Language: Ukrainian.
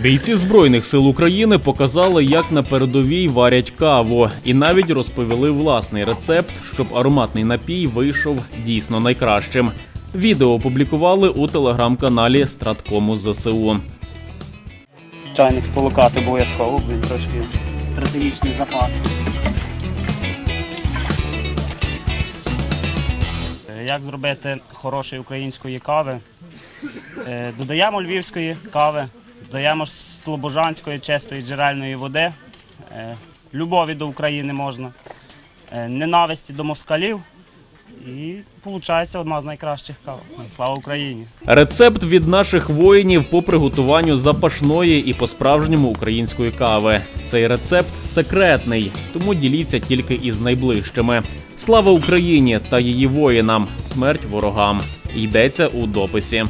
Бійці збройних сил України показали, як на передовій варять каву, і навіть розповіли власний рецепт, щоб ароматний напій вийшов дійсно найкращим. Відео опублікували у телеграм-каналі Страткому ЗСУ. чайник сполукати обов'язково, він трошки стратегічний запас. Е, Як зробити хорошої української кави? Е, Додаємо львівської кави, додаємо слобожанської чистої джерельної води, е, любові до України можна, е, ненависті до москалів. І виходить одна з найкращих кав. Слава Україні! Рецепт від наших воїнів по приготуванню запашної і по-справжньому української кави. Цей рецепт секретний, тому діліться тільки із найближчими. Слава Україні та її воїнам! Смерть ворогам! Йдеться у дописі.